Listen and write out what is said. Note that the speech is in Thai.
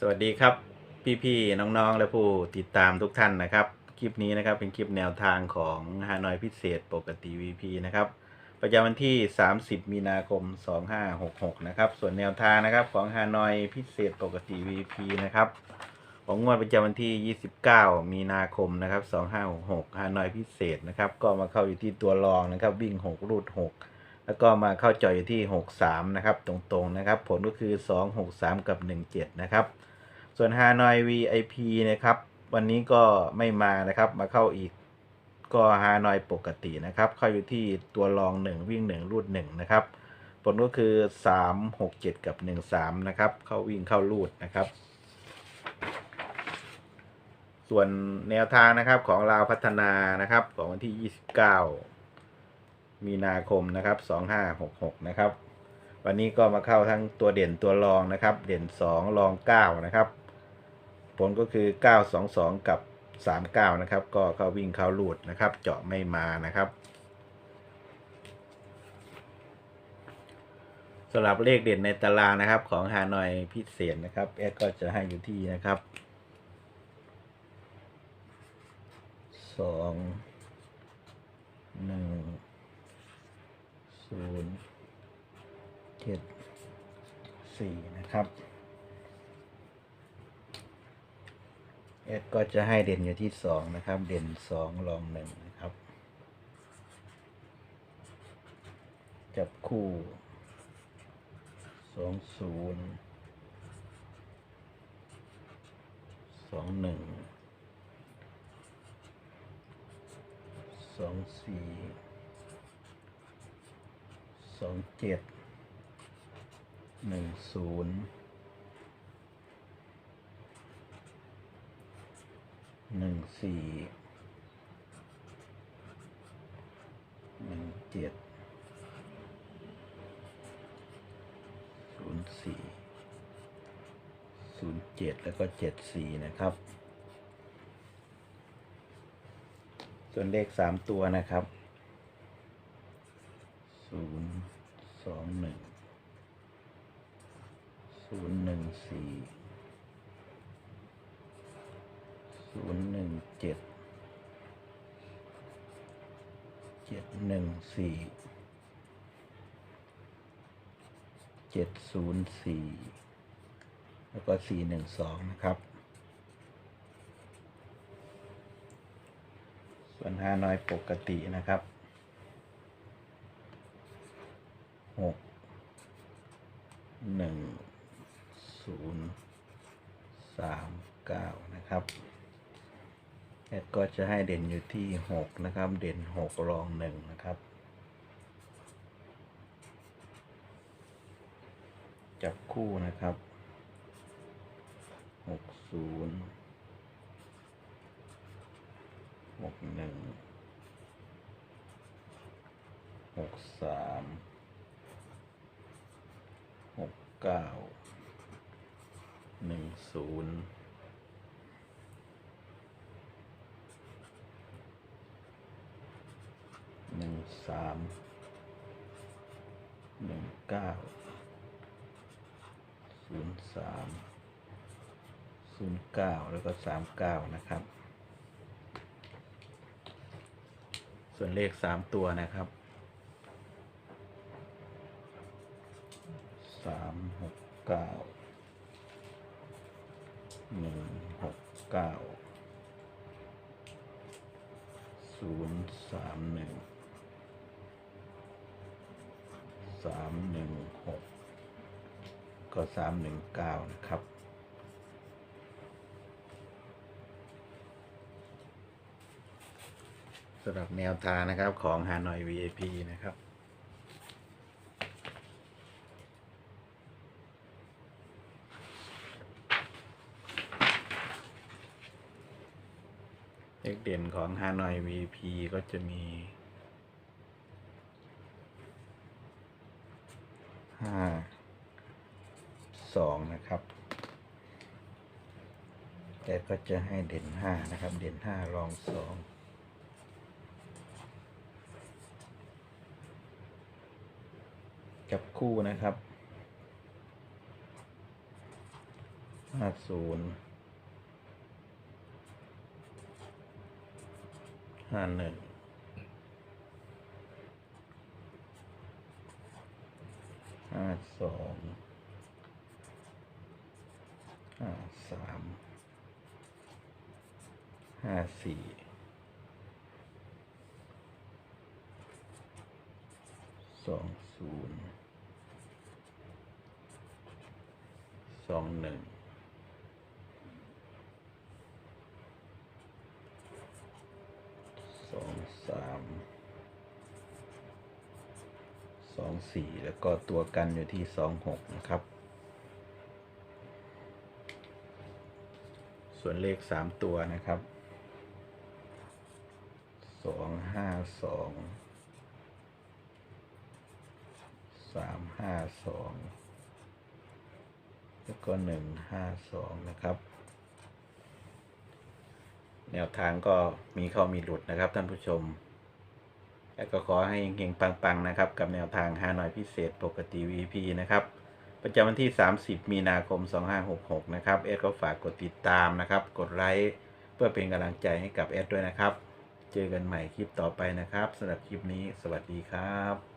สวัสดีครับ พี่ๆน้องๆ และผู้ติดตามทุกท่านนะครับ คลิปนี้นะครับเป็นคลิปแนวทางของฮานอยพิเศษปกติ VP นะครับ ประจำวันที่ 30 มีนาคม 2566 นะครับ ส่วนแนวทางนะครับของฮานอยพิเศษปกติ VP นะครับของงวดประจำวันที่ 29 มีนาคมนะครับ 2566ฮานอยพิเศษนะครับ ก็มาเข้าอยู่ที่ตัวรองนะครับ วิ่ง 6 รูด 6 แล้วก็มาเข้าจอยอยู่ที่ 63 นะครับ ตรงๆนะครับ ผลก็คือ 2 6 3 กับ 17 นะครับ ส่วนฮานอย VIP นะครับ วันนี้ก็ไม่มานะครับ มาเข้าอีกก็ฮานอยปกตินะครับ เข้าอยู่ที่ตัวรอง 1 วิ่ง 1 รูด 1 นะครับ ผลก็คือ 3 6 7 กับ 1 3 นะครับ เข้าวิ่งเข้ารูดนะครับ ส่วนแนวทางนะครับของลาวพัฒนานะครับของวันที่ 29 มีนาคมนะครับ2566นะครับ วันนี้ก็มาเข้าทั้งตัวเด่นตัวรองนะครับ เด่น2รอง9นะครับ ผลก็คือ922กับ39นะครับ ก็เข้าวิ่งเข้าลูดนะครับ เจาะไม่มานะครับสำหรับเลขเด่นในตารางนะครับ ของฮานอยพิเศษนะครับแอดก็จะให้อยู่ที่นะครับสองหนึ่ง ศูนย์เจ็ดสี่นะครับเอ็ดก็จะให้เด่นอยู่ที่สองนะครับ เด่นสองรองหนึ่งนะครับ จับคู่สองศูนย์สองหนึ่งสองสี่ สองเจ็ดหนึ่งศูนย์หนึ่งสี่หนึ่งเจ็ดศูนย์สี่ศูนย์เจ็ดแล้วก็เจ็ดสี่นะครับ ส่วนเลขสามตัวนะครับ ศูนย์ สองหนึ่งศูนย์หนึ่งสี่ศูนย์หนึ่งเจ็ดเจ็ดหนึ่งสี่เจ็ดศูนย์สี่แล้วก็สี่หนึ่งสองนะครับส่วนฮาน้อยปกตินะครับ หกหนึ่งศูนย์สามเก้านะครับแอดก็จะให้เด่นอยู่ที่หกนะครับ เด่นหกรองหนึ่งนะครับ จับคู่นะครับหกศูนย์หกหนึ่งหกสาม เก้าหนึ่งศูนย์หนึ่งสามหนึ่งเก้าศูนย์สามศูนย์เก้าแล้วก็สามเก้านะครับ ส่วนเลขสามตัวนะครับ สามหกเก้าหนึ่งหกเก้าศูนย์สามหนึ่งสามหนึ่งหกก็สามหนึ่งเก้านะครับสำหรับแนวทางนะครับของฮานอย VIP นะครับ เลขเด่นของฮานอย VP ก็จะมีห้าสองนะครับ แต่ก็จะให้เด่นห้านะครับ เด่นห้ารองสองจับคู่นะครับห้าศูนย์ ห้าหนึ่งห้าสองห้าสามห้าสี่สองศูนย์สองหนึ่ง สองสาม สองสี่แล้วก็ตัวกันอยู่ที่สองหกนะครับ ส่วนเลขสามตัวนะครับสองห้าสองสามห้าสองแล้วก็หนึ่งห้าสองนะครับ แนวทางก็มีเข้ามีหลุดนะครับท่านผู้ชม และก็ขอให้เฮงๆปังๆนะครับ กับแนวทางฮานอยพิเศษปกติ VP นะครับ ประจำวันที่ 30 มีนาคม 2566 นะครับเอสก็ฝากกดติดตามนะครับ กดไลค์เพื่อเป็นกำลังใจให้กับเอสด้วยนะครับ เจอกันใหม่คลิปต่อไปนะครับสำหรับคลิปนี้ สวัสดีครับ